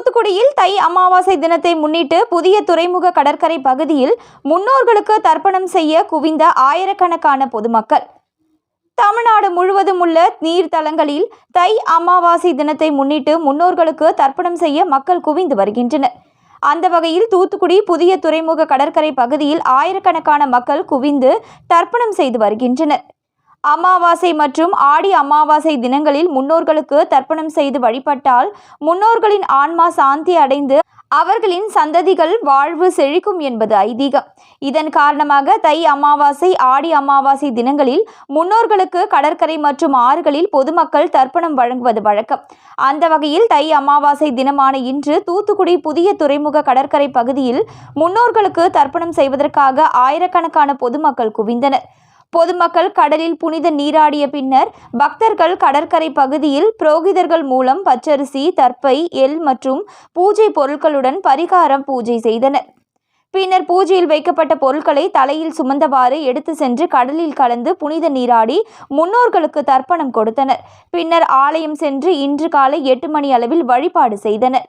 தூத்துக்குடியில் தை அமாவாசை தினத்தை முன்னிட்டு புதிய துறைமுக கடற்கரை பகுதியில் முன்னோர்களுக்கு தர்ப்பணம் செய்ய குவிந்த ஆயிரக்கணக்கான பொதுமக்கள். தமிழ்நாடு முழுவதும் உள்ள நீர்த்தலங்களில் தை அமாவாசை தினத்தை முன்னிட்டு முன்னோர்களுக்கு தர்ப்பணம் செய்ய மக்கள் குவிந்து வருகின்றனர். அந்த வகையில் தூத்துக்குடி புதிய துறைமுக கடற்கரை பகுதியில் ஆயிரக்கணக்கான மக்கள் குவிந்து தர்ப்பணம் செய்து வருகின்றனர். அமாவாசை மற்றும் ஆடி அமாவாசை தினங்களில் முன்னோர்களுக்கு தர்ப்பணம் செய்து வழிபட்டால் முன்னோர்களின் ஆன்மா சாந்தி அடைந்து அவர்களின் சந்ததிகள் வாழ்வு செழிக்கும் என்பது ஐதீகம். இதன் காரணமாக தை அமாவாசை ஆடி அமாவாசை தினங்களில் முன்னோர்களுக்கு கடற்கரை மற்றும் ஆறுகளில் பொதுமக்கள் தர்ப்பணம் வழங்குவது வழக்கம். அந்த வகையில் தை அமாவாசை தினமான இன்று தூத்துக்குடி புதிய துறைமுக கடற்கரை பகுதியில் முன்னோர்களுக்கு தர்ப்பணம் செய்வதற்காக ஆயிரக்கணக்கான பொதுமக்கள் குவிந்தனர். பொதுமக்கள் கடலில் புனித நீராடிய பின்னர் பக்தர்கள் கடற்கரை பகுதியில் புரோகிதர்கள் மூலம் பச்சரிசி தர்ப்பை எல் மற்றும் பூஜை பொருட்களுடன் பரிகாரம் பூஜை செய்தனர். பின்னர் பூஜையில் வைக்கப்பட்ட பொருட்களை தலையில் சுமந்தவாறு எடுத்து சென்று கடலில் கலந்து புனித நீராடி முன்னோர்களுக்கு தர்ப்பணம் கொடுத்தனர். பின்னர் ஆலயம் சென்று இன்று காலை எட்டு மணி அளவில் வழிபாடு செய்தனர்.